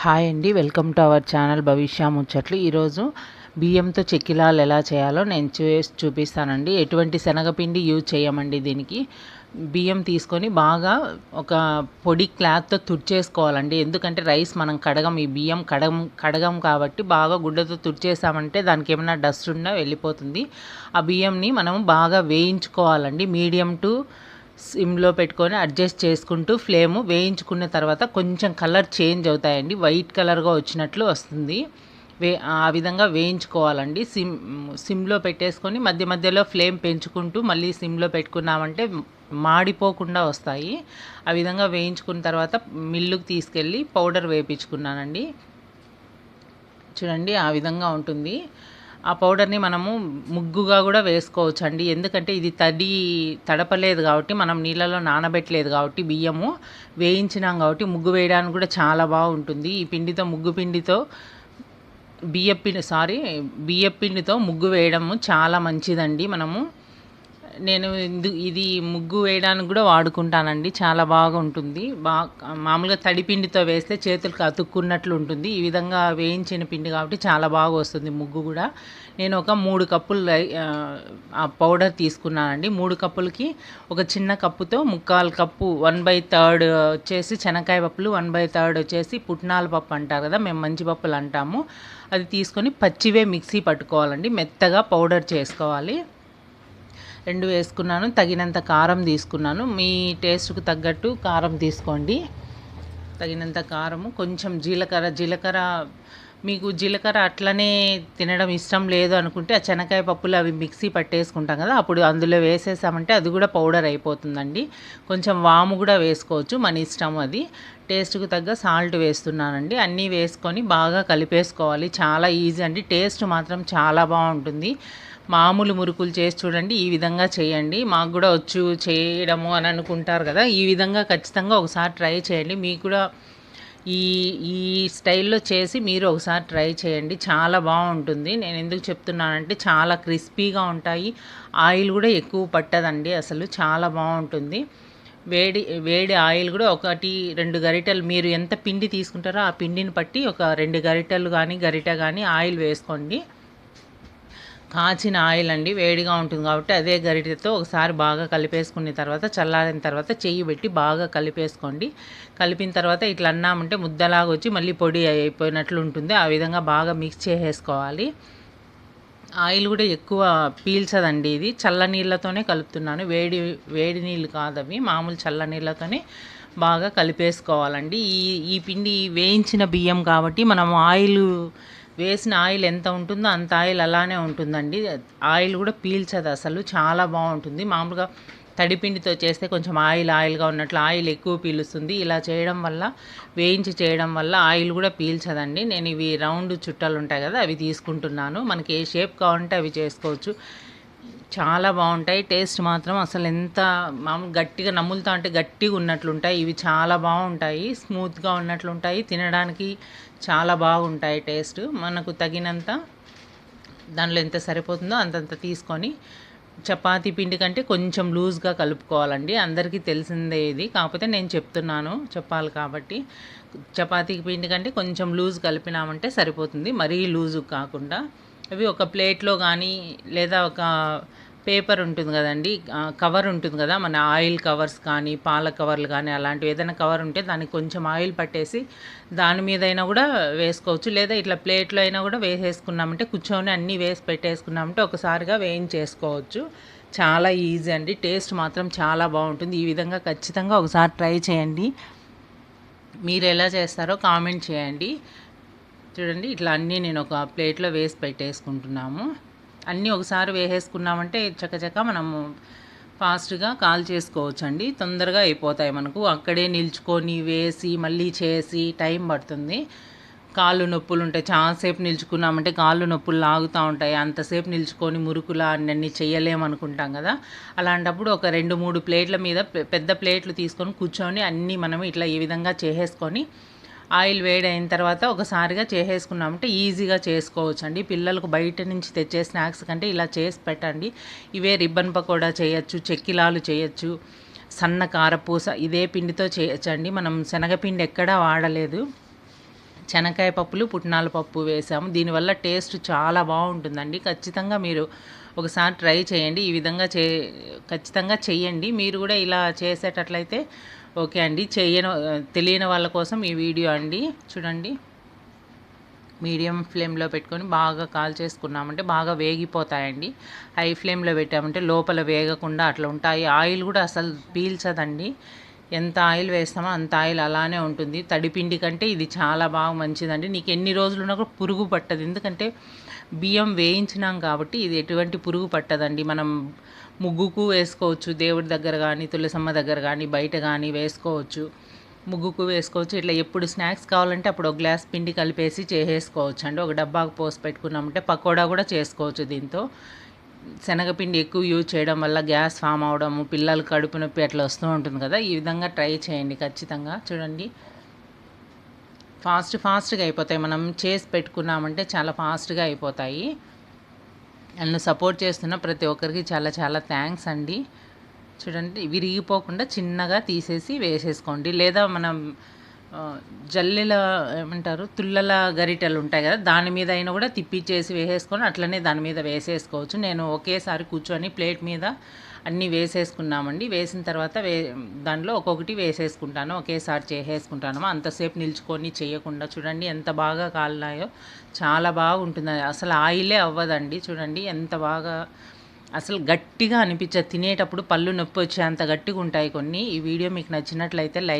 Hi అండి welcome to our channel Bhavishya Muchchatlu. ఈరోజు బియ్యంతో చెక్కిలాలు ఎలా చేయాలో నేను చేసి చూపిస్తానండి. ఎటువంటి శనగపిండి యూజ్ చేయమండి దీనికి. బియ్యం తీసుకొని బాగా ఒక పొడి క్లాత్తో తుడిచేసుకోవాలండి. ఎందుకంటే రైస్ మనం కడగం ఈ బియ్యం కడగం కడగం కాబట్టి బాగా గుడ్డతో తుడిచేసామంటే దానికి ఏమైనా డస్ట్ ఉన్నా వెళ్ళిపోతుంది. ఆ బియ్యంని మనం బాగా వేయించుకోవాలండి. మీడియం టు సిమ్లో పెట్టుకొని అడ్జస్ట్ చేసుకుంటూ ఫ్లేమ్ వేయించుకున్న తర్వాత కొంచెం కలర్ చేంజ్ అవుతాయండి. వైట్ కలర్గా వచ్చినట్లు వస్తుంది. వే ఆ విధంగా వేయించుకోవాలండి. సిమ్ సిమ్లో పెట్టేసుకొని మధ్య మధ్యలో ఫ్లేమ్ పెంచుకుంటూ మళ్ళీ సిమ్లో పెట్టుకున్నామంటే మాడిపోకుండా వస్తాయి. ఆ విధంగా వేయించుకున్న తర్వాత మిల్లుకు తీసుకెళ్ళి పౌడర్ వేయించుకున్నానండి చూడండి ఆ విధంగా ఉంటుంది. ఆ పౌడర్ని మనము ముగ్గుగా కూడా వేసుకోవచ్చు అండి ఎందుకంటే ఇది తడి తడపలేదు కాబట్టి మనం నీళ్ళలో నానబెట్టలేదు కాబట్టి బియ్యము వేయించినాం కాబట్టి ముగ్గు వేయడానికి కూడా చాలా బాగుంటుంది. ఈ పిండితో ముగ్గు పిండితో బియ్యపిండి సారీ బియ్యపిండితో ముగ్గు వేయడము చాలా మంచిదండి మనము. నేను ఇది ముగ్గు వేయడానికి కూడా వాడుకుంటానండి. చాలా బాగుంటుంది. బాగా మామూలుగా తడిపిండితో వేస్తే చేతులకు అతుక్కున్నట్లు ఉంటుంది. ఈ విధంగా వేయించిన పిండి కాబట్టి చాలా బాగా వస్తుంది ముగ్గు కూడా. నేను ఒక మూడు కప్పులు ఆ పౌడర్ తీసుకున్నానండి. మూడు కప్పులకి ఒక చిన్న కప్పుతో ముక్కాలు కప్పు వన్ బై థర్డ్ వచ్చేసి శనక్కాయ పప్పులు వన్ బై థర్డ్ వచ్చేసి పుట్నాల పప్పు అంటారు కదా మేము మంచి పప్పులు అంటాము. అది తీసుకొని పచ్చివే మిక్సీ పట్టుకోవాలండి. మెత్తగా పౌడర్ చేసుకోవాలి. రెండు వేసుకున్నాను తగినంత కారం తీసుకున్నాను. మీ టేస్ట్కు తగ్గట్టు కారం తీసుకోండి. తగినంత కారము కొంచెం జీలకర్ర జీలకర్ర మీకు జీలకర్ర అట్లనే తినడం ఇష్టం లేదు అనుకుంటే ఆ శనగకాయ పప్పులు అవి మిక్సీ పట్టేసుకుంటాం కదా అప్పుడు అందులో వేసేసామంటే అది కూడా పౌడర్ అయిపోతుందండి. కొంచెం వాము కూడా వేసుకోవచ్చు మన ఇష్టం అది. టేస్ట్కు తగ్గ సాల్ట్ వేస్తున్నానండి. అన్నీ వేసుకొని బాగా కలిపేసుకోవాలి. చాలా ఈజీ అండి. టేస్ట్ మాత్రం చాలా బాగుంటుంది. మామూలు మురుకులు చేసి చూడండి ఈ విధంగా చేయండి. మాకు కూడా వచ్చు చేయడము అని అనుకుంటారు కదా ఈ విధంగా ఖచ్చితంగా ఒకసారి ట్రై చేయండి. మీకు కూడా ఈ ఈ స్టైల్లో చేసి మీరు ఒకసారి ట్రై చేయండి. చాలా బాగుంటుంది. నేను ఎందుకు చెప్తున్నానంటే చాలా క్రిస్పీగా ఉంటాయి. ఆయిల్ కూడా ఎక్కువ పట్టదండి అసలు. చాలా బాగుంటుంది. వేడి వేడి ఆయిల్ కూడా ఒకటి రెండు గరిటెలు మీరు ఎంత పిండి తీసుకుంటారో ఆ పిండిని బట్టి ఒక రెండు గరిటెలు కానీ గరిట కానీ ఆయిల్ వేసుకోండి. కాచిన ఆయిల్ అండి వేడిగా ఉంటుంది కాబట్టి అదే గరిటెతో ఒకసారి బాగా కలిపేసుకున్న తర్వాత చల్లారిన తర్వాత చెయ్యి పెట్టి బాగా కలిపేసుకోండి. కలిపిన తర్వాత ఇట్లా అన్నామంటే ముద్దలాగా వచ్చి మళ్ళీ పొడి అయిపోయినట్లు ఉంటుంది. ఆ విధంగా బాగా మిక్స్ చేసేసుకోవాలి. ఆయిల్ కూడా ఎక్కువ పీల్చదండి ఇది. చల్ల నీళ్ళతోనే కలుపుతున్నాను. వేడి వేడి నీళ్ళు కాదవి మామూలు చల్ల నీళ్ళతోనే బాగా కలిపేసుకోవాలండి. ఈ ఈ పిండి వేయించిన బియ్యం కాబట్టి మనం ఆయిల్ వేసిన ఆయిల్ ఎంత ఉంటుందో అంత ఆయిల్ అలానే ఉంటుందండి. ఆయిల్ కూడా పీల్చదు అసలు చాలా బాగుంటుంది. మామూలుగా తడిపిండితో చేస్తే కొంచెం ఆయిల్ ఆయిల్గా ఉన్నట్లు ఆయిల్ ఎక్కువ పీలుస్తుంది. ఇలా చేయడం వల్ల వేయించి చేయడం వల్ల ఆయిల్ కూడా పీల్చదండి. నేను ఇవి రౌండ్ చుట్టాలు ఉంటాయి కదా అవి తీసుకుంటున్నాను. మనకి ఏ షేప్ కావాలంటే అవి చేసుకోవచ్చు. చాలా బాగుంటాయి. టేస్ట్ మాత్రం అసలు ఎంత మామూలు గట్టిగా నమ్ములుతా అంటే గట్టిగా ఉన్నట్లుంటాయి. ఇవి చాలా బాగుంటాయి. స్మూత్గా ఉన్నట్లుంటాయి. తినడానికి చాలా బాగుంటాయి టేస్ట్. మనకు తగినంత దానిలో ఎంత సరిపోతుందో అంతంత తీసుకొని చపాతీ పిండి కంటే కొంచెం లూజ్గా కలుపుకోవాలండి. అందరికీ తెలిసిందే ఇది. కాకపోతే నేను చెప్తున్నాను చెప్పాలి కాబట్టి. చపాతీ పిండి కంటే కొంచెం లూజ్ కలిపినామంటే సరిపోతుంది. మరీ లూజు కాకుండా అవి ఒక ప్లేట్లో కానీ లేదా ఒక పేపర్ ఉంటుంది కదండి కవర్ ఉంటుంది కదా మన ఆయిల్ కవర్స్ కానీ పాల కవర్లు కానీ అలాంటివి ఏదైనా కవర్ ఉంటే దానికి కొంచెం ఆయిల్ పట్టేసి దాని మీద అయినా కూడా వేసుకోవచ్చు. లేదా ఇట్లా ప్లేట్లో అయినా కూడా వేసేసుకున్నామంటే కూర్చొని అన్నీ వేసి పెట్టేసుకున్నామంటే ఒకసారిగా వేయించేసుకోవచ్చు. చాలా ఈజీ అండి. టేస్ట్ మాత్రం చాలా బాగుంటుంది. ఈ విధంగా ఖచ్చితంగా ఒకసారి ట్రై చేయండి. మీరు ఎలా చేస్తారో కామెంట్ చేయండి. చూడండి ఇట్లా అన్నీ నేను ఒక ప్లేట్లో వేసి పెట్టేసుకుంటున్నాము. అన్నీ ఒకసారి వేసేసుకున్నామంటే చక్కచక్క మనము ఫాస్ట్గా కాల్ చేసుకోవచ్చు అండి తొందరగా అయిపోతాయి మనకు. అక్కడే నిల్చుకొని వేసి మళ్ళీ చేసి టైం పడుతుంది. కాళ్ళు నొప్పులు ఉంటాయి చాలాసేపు నిల్చుకున్నామంటే కాళ్ళు నొప్పులు లాగుతూ ఉంటాయి. అంతసేపు నిల్చుకొని మురుకులా అన్నీ చేయలేమనుకుంటాం కదా. అలాంటప్పుడు ఒక రెండు మూడు ప్లేట్ల మీద పెద్ద ప్లేట్లు తీసుకొని కూర్చొని అన్నీ మనం ఇట్లా ఈ విధంగా చేసేసుకొని ఆయిల్ వేడి అయిన తర్వాత ఒకసారిగా చేసేసుకున్నామంటే ఈజీగా చేసుకోవచ్చు అండి పిల్లలకు బయట నుంచి తెచ్చే స్నాక్స్ కంటే ఇలా చేసి పెట్టండి. ఇవే రిబ్బన్ పకోడా చేయొచ్చు చెక్కిలాలు చేయొచ్చు సన్న కారపూస ఇదే పిండితో చేయొచ్చండి. మనం శనగపిండి ఎక్కడా వాడలేదు. శనక్కాయ పప్పులు పుట్నాల పప్పు వేసాము. దీనివల్ల టేస్ట్ చాలా బాగుంటుందండి. ఖచ్చితంగా మీరు ఒకసారి ట్రై చేయండి. ఈ విధంగా చే ఖచ్చితంగా చెయ్యండి. మీరు కూడా ఇలా చేసేటట్లయితే ఓకే అండి. చేయని తెలియని వాళ్ళ కోసం ఈ వీడియో అండి. చూడండి. మీడియం ఫ్లేమ్లో పెట్టుకొని బాగా కాల్ చేసుకున్నామంటే బాగా వేగిపోతాయండి. హై ఫ్లేమ్లో పెట్టామంటే లోపల వేగకుండా అట్లా ఉంటాయి. ఆయిల్ కూడా అసలు పీల్చదండి. ఎంత ఆయిల్ వేస్తామో అంత ఆయిల్ అలానే ఉంటుంది. తడిపిండి కంటే ఇది చాలా బాగా మంచిదండి. నీకు ఎన్ని రోజులు ఉన్నా కూడా పురుగు పట్టదు. ఎందుకంటే బియ్యం వేయించినాం కాబట్టి ఇది ఎటువంటి పురుగు పట్టదండి. మనం ముగ్గుకు వేసుకోవచ్చు. దేవుడి దగ్గర కానీ తులసమ్మ దగ్గర కానీ బయట కానీ వేసుకోవచ్చు. ముగ్గుకు వేసుకోవచ్చు. ఇట్లా ఎప్పుడు స్నాక్స్ కావాలంటే అప్పుడు ఒక గ్లాస్ పిండి కలిపేసి చేసేసుకోవచ్చు. అండి ఒక డబ్బాకు పోసి పెట్టుకున్నామంటే పకోడా కూడా చేసుకోవచ్చు దీంతో. శనగపిండి ఎక్కువ యూజ్ చేయడం వల్ల గ్యాస్ ఫామ్ అవడము పిల్లలు కడుపు నొప్పి అట్లా వస్తూ ఉంటుంది కదా. ఈ విధంగా ట్రై చేయండి ఖచ్చితంగా. చూడండి. ఫాస్ట్ ఫాస్ట్గా అయిపోతాయి. మనం చేసి పెట్టుకున్నామంటే చాలా ఫాస్ట్గా అయిపోతాయి. నన్ను సపోర్ట్ చేస్తున్న ప్రతి ఒక్కరికి చాలా చాలా థ్యాంక్స్ అండి. చూడండి విరిగిపోకుండా చిన్నగా తీసేసి వేసేసుకోండి. లేదా మనం జల్లెల ఏమంటారు తుల్లల గరిటెలు ఉంటాయి కదా దాని మీద అయినా కూడా తిప్పిచ్చేసి వేసేసుకొని అట్లనే దాని మీద వేసేసుకోవచ్చు. నేను ఒకేసారి కూర్చొని ప్లేట్ మీద అన్నీ వేసేసుకున్నామండి. వేసిన తర్వాత వే దాంట్లో ఒక్కొక్కటి వేసేసుకుంటాను. ఒకేసారి చేసేసుకుంటాను. అంతసేపు నిల్చుకొని చేయకుండా చూడండి ఎంత బాగా కాలినాయో. చాలా బాగుంటుంది. అసలు ఆయిలే అవ్వదండి. చూడండి ఎంత బాగా అసలు గట్టిగా అనిపించదు. తినేటప్పుడు పళ్ళు నొప్పి వచ్చే అంత గట్టిగా ఉంటాయి కొన్ని. ఈ వీడియో మీకు నచ్చినట్లయితే లైక్